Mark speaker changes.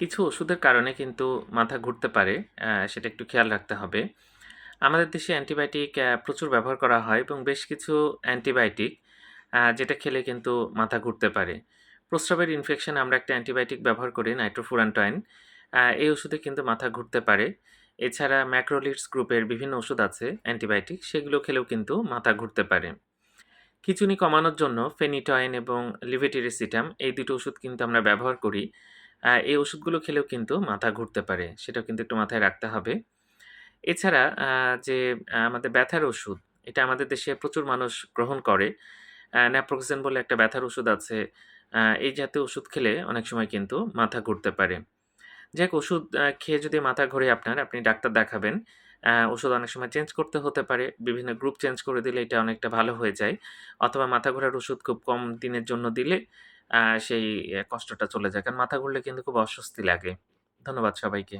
Speaker 1: কিছু ওষুধের কারণে কিন্তু মাথা ঘুরতে পারে সেটা একটু খেয়াল রাখতে হবে। আমাদের দেশে অ্যান্টিবায়োটিক প্রচুর ব্যবহার করা হয় এবং বেশ কিছু অ্যান্টিবায়োটিক যেটা খেলে কিন্তু মাথা ঘুরতে পারে। প্রস্রাবের ইনফেকশন আমরা একটা অ্যান্টিবায়োটিক ব্যবহার করি নাইট্রোফুরানটয়েন। এই ওষুধে কিন্তু মাথা ঘুরতে পারে। এছাড়া ম্যাক্রোলিডস গ্রুপের বিভিন্ন ওষুধ আছে, অ্যান্টিবায়োটিক, সেগুলো খেলেও কিন্তু মাথা ঘুরতে পারে। খিঁচুনি কমানোর জন্য ফেনিটয়েন এবং লিভোটিরিসিটাম এই দুটো ওষুধ কিন্তু আমরা ব্যবহার করি। আ এই ওষুধগুলো খেলেও কিন্তু মাথা ঘুরতে পারে। সেটাও কিন্তু একটু মাথায় রাখতে হবে। এছাড়া যে আমাদের ব্যথার ওষুধ, এটা আমাদের দেশে প্রচুর মানুষ গ্রহণ করে। ন্যাপ্রোক্সেন বলে একটা ব্যথার ওষুধ আছে। এই জাতীয় ওষুধ খেলে অনেক সময় কিন্তু মাথা ঘুরতে পারে। যাক ওষুধ খেয়ে যদি মাথা ঘোরে আপনার, আপনি ডাক্তার দেখাবেন। ওষুধ অনেক সময় চেঞ্জ করতে হতে পারে। বিভিন্ন গ্রুপ চেঞ্জ করে দিলে এটা অনেকটা ভালো হয়ে যায়। অথবা মাথা ঘোরার ওষুধ খুব কম দিনের জন্য দিলে সেই কষ্টটা চলে যায়। কারণ মাথা ঘুরলে কিন্তু খুব অস্বস্তি লাগে। ধন্যবাদ সবাইকে।